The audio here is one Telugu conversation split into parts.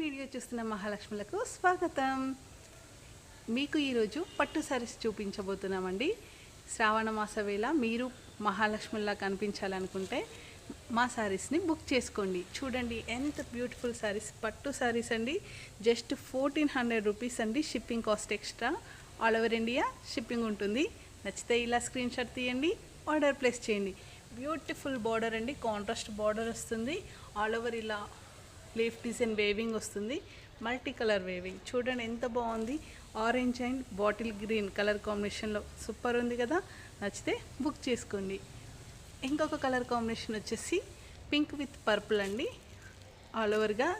వీడియో చూస్తున్న మహాలక్ష్ములకు స్వాగతం. మీకు ఈరోజు పట్టు సారీస్ చూపించబోతున్నామండి. శ్రావణ మాస వేళ మీరు మహాలక్ష్మిలా కనిపించాలనుకుంటే మా శారీస్ని బుక్ చేసుకోండి. చూడండి ఎంత బ్యూటిఫుల్ శారీస్ పట్టు శారీస్ అండి. జస్ట్ ఫోర్టీన్ హండ్రెడ్ రూపీస్ అండి shipping cost extra. All over India shipping ఉంటుంది. నచ్చితే ఇలా స్క్రీన్ షాట్ తీయండి ఆర్డర్ ప్లేస్ చేయండి. బ్యూటిఫుల్ బార్డర్ అండి కాంట్రాస్ట్ బార్డర్ వస్తుంది. ఆల్ ఓవర్ ఇలా లీఫ్ డిజైన్ వేవింగ్ వస్తుంది. Multicolour weaving. చూడండి ఎంత బాగుంది. Orange and bottle green colour కాంబినేషన్లో సూపర్ ఉంది కదా. నచ్చితే బుక్ చేసుకోండి. ఇంకొక కలర్ కాంబినేషన్ వచ్చేసి పింక్ విత్ పర్పుల్ అండి. ఆల్ ఓవర్గా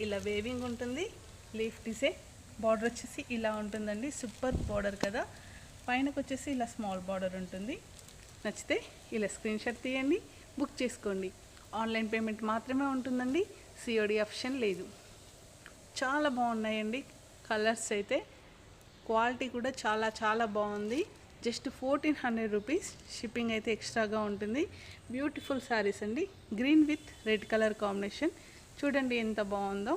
ఇలా వేవింగ్ ఉంటుంది. లీఫ్ డిజైన్ బార్డర్ వచ్చేసి ఇలా ఉంటుందండి. సూపర్ బార్డర్ కదా. పైనకు వచ్చేసి ఇలా స్మాల్ బార్డర్ ఉంటుంది. నచ్చితే ఇలా స్క్రీన్షాట్ తీయండి. బుక్ చేసుకోండి. ఆన్లైన్ పేమెంట్ మాత్రమే ఉంటుందండి. సిఓడి ఆప్షన్ లేదు. చాలా బాగున్నాయండి. కలర్స్ అయితే క్వాలిటీ కూడా చాలా చాలా బాగుంది. Just fourteen hundred rupees shipping అయితే ఎక్స్ట్రాగా ఉంటుంది. బ్యూటిఫుల్ శారీస్ అండి. Green with red colour combination. చూడండి ఎంత బాగుందో.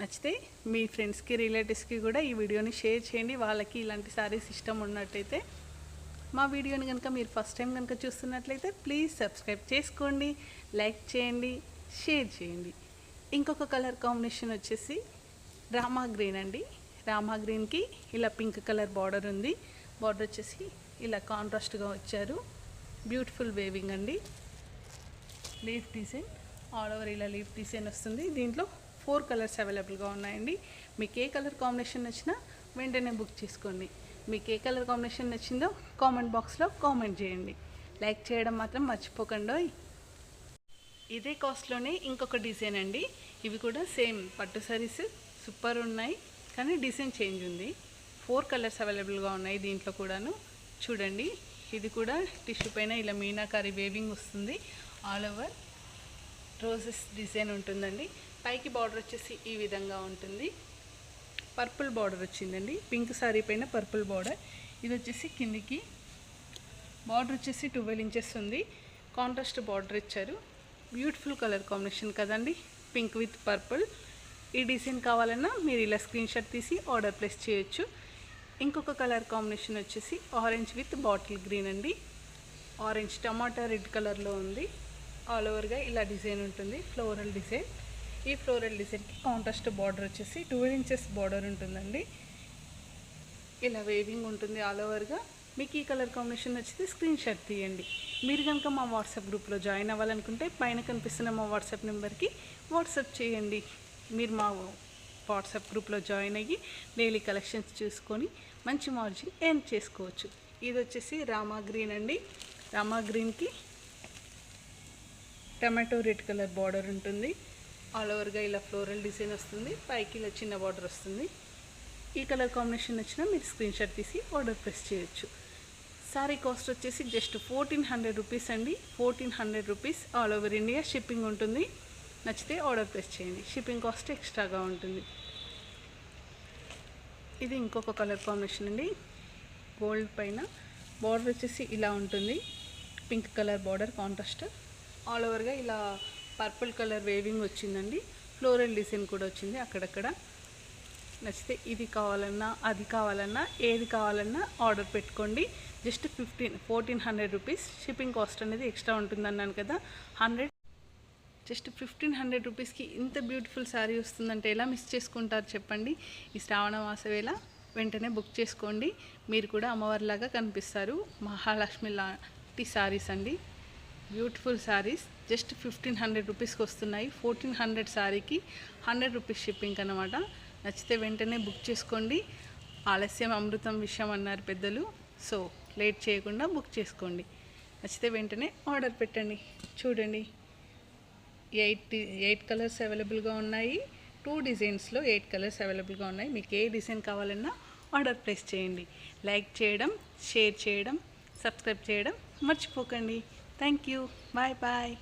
నచ్చితే మీ ఫ్రెండ్స్కి రిలేటివ్స్కి కూడా ఈ వీడియోని షేర్ చేయండి. వాళ్ళకి ఇలాంటి శారీస్ ఇష్టం ఉన్నట్టయితే మా వీడియోని కనుక మీరు ఫస్ట్ టైం కనుక చూస్తున్నట్లయితే ప్లీజ్ సబ్స్క్రైబ్ చేసుకోండి. లైక్ చేయండి. షేర్ చేయండి. ఇంకొక కలర్ కాంబినేషన్ వచ్చేసి రామా గ్రీన్ అండి. రామా గ్రీన్కి ఇలా పింక్ కలర్ బార్డర్ ఉంది. బార్డర్ వచ్చేసి ఇలా కాంట్రాస్ట్గా వచ్చారు. బ్యూటిఫుల్ వేవింగ్ అండి. Leaf design. ఆల్ ఓవర్ ఇలా లీఫ్ డిజైన్ వస్తుంది. దీంట్లో ఫోర్ కలర్స్ అవైలబుల్గా ఉన్నాయండి. మీకు ఏ కలర్ కాంబినేషన్ నచ్చినా వెంటనే బుక్ చేసుకోండి. మీకు ఏ కలర్ కాంబినేషన్ నచ్చిందో కామెంట్ బాక్స్లో కామెంట్ చేయండి. లైక్ చేయడం మాత్రం మర్చిపోకండి ఇదే కాస్ట్లోనే ఇంకొక డిజైన్ అండి. ఇవి కూడా సేమ్ పట్టు సారీస్ సూపర్ ఉన్నాయి. కానీ డిజైన్ చేంజ్ ఉంది. ఫోర్ కలర్స్ అవైలబుల్గా ఉన్నాయి దీంట్లో కూడాను. చూడండి ఇది కూడా టిష్యూ పైన ఇలా మీనాకారి వేవింగ్ వస్తుంది. ఆల్ ఓవర్ రోజెస్ డిజైన్ ఉంటుందండి. పైకి బార్డర్ వచ్చేసి ఈ విధంగా ఉంటుంది. పర్పుల్ బార్డర్ వచ్చిందండి. పింక్ సారీ పైన పర్పుల్ బార్డర్ ఇది వచ్చేసి కిందికి బార్డర్ వచ్చేసి ట్వెల్వ్ ఇంచెస్ ఉంది. కాంట్రాస్ట్ బార్డర్ ఇచ్చారు. బ్యూటిఫుల్ కలర్ కాంబినేషన్ కదండి. Pink with purple. ఈ డిజైన్ కావాలన్నా మీరు ఇలా స్క్రీన్ షాట్ తీసి ఆర్డర్ ప్లేస్ చేయొచ్చు. ఇంకొక కలర్ కాంబినేషన్ వచ్చేసి ఆరెంజ్ విత్ బాటిల్ గ్రీన్ అండి. ఆరెంజ్ టమాటా రెడ్ కలర్లో ఉంది. ఆల్ ఓవర్గా ఇలా డిజైన్ ఉంటుంది. Floral design. ఈ ఫ్లోరల్ డిజైన్కి కాంట్రాస్ట్ బార్డర్ వచ్చేసి టూ ఇంచెస్ బార్డర్ ఉంటుందండి. ఇలా వేవింగ్ ఉంటుంది ఆల్ ఓవర్గా మీకు ఈ కలర్ కాంబినేషన్ నచ్చితే స్క్రీన్ షాట్ తీయండి. మీరు కనుక మా వాట్సాప్ గ్రూప్లో జాయిన్ అవ్వాలనుకుంటే పైన కనిపిస్తున్న మా వాట్సాప్ నెంబర్కి వాట్సాప్ చేయండి. మీరు మా వాట్సాప్ గ్రూప్లో జాయిన్ అయ్యి డైలీ కలెక్షన్స్ చూసుకొని మంచి మార్జిన్ ఎర్న్ చేసుకోవచ్చు. ఇది వచ్చేసి రామా గ్రీన్ అండి. రామా గ్రీన్కి టమాటో రెడ్ కలర్ బార్డర్ ఉంటుంది. ఆల్ ఓవర్గా ఇలా ఫ్లోరల్ డిజైన్ వస్తుంది. పైకి ఇలా చిన్న బార్డర్ వస్తుంది. ఈ కలర్ కాంబినేషన్ వచ్చినా మీరు స్క్రీన్ షాట్ తీసి ఆర్డర్ ప్రెస్ చేయొచ్చు. సారీ కాస్ట్ వచ్చేసి జస్ట్ ఫోర్టీన్ హండ్రెడ్ రూపీస్ అండి. Fourteen hundred rupees all over India shipping ఉంటుంది. నచ్చితే ఆర్డర్ ప్లేస్ చేయండి. షిప్పింగ్ కాస్ట్ ఎక్స్ట్రాగా ఉంటుంది. ఇది ఇంకొక కలర్ కాంబినేషన్ అండి. గోల్డ్ పైన బార్డర్ వచ్చేసి ఇలా ఉంటుంది. Pink colour border contrast. All ఓవర్గా ఇలా పర్పుల్ కలర్ వేవింగ్ వచ్చిందండి. ఫ్లోరల్ డిజైన్ కూడా వచ్చింది అక్కడక్కడ. నచ్చితే ఇది కావాలన్నా అది కావాలన్నా ఏది కావాలన్నా ఆర్డర్ పెట్టుకోండి. Just fifteen fourteen hundred rupees shipping cost అనేది ఎక్స్ట్రా ఉంటుంది అన్నాను కదా హండ్రెడ్ జస్ట్ ఫిఫ్టీన్ హండ్రెడ్ రూపీస్కి ఇంత బ్యూటిఫుల్ శారీ వస్తుందంటే ఎలా మిస్ చేసుకుంటారు చెప్పండి. ఈ శ్రావణ మాసవేళ వెంటనే బుక్ చేసుకోండి. మీరు కూడా అమ్మవారిలాగా కనిపిస్తారు. మహాలక్ష్మి లాంటి శారీస్ అండి. Beautiful saris. Just fifteen hundred రూపీస్కి వస్తున్నాయి. ఫోర్టీన్ హండ్రెడ్ శారీకి హండ్రెడ్ రూపీస్ షిప్పింగ్ అనమాట నచ్చితే వెంటనే బుక్ చేసుకోండి. ఆలస్యం అమృతం విషయం అన్నారు పెద్దలు. సో లేట్ చేయకుండా బుక్ చేసుకోండి. నచ్చితే వెంటనే ఆర్డర్ పెట్టండి. చూడండి. ఎయిట్ ఎయిట్ కలర్స్ అవైలబుల్గా ఉన్నాయి. టూ డిజైన్స్లో ఎయిట్ కలర్స్ అవైలబుల్గా ఉన్నాయి. మీకు ఏ డిజైన్ కావాలన్నా ఆర్డర్ ప్లేస్ చేయండి. లైక్ చేయడం షేర్ చేయడం సబ్స్క్రైబ్ చేయడం మర్చిపోకండి. Thank you. Bye bye.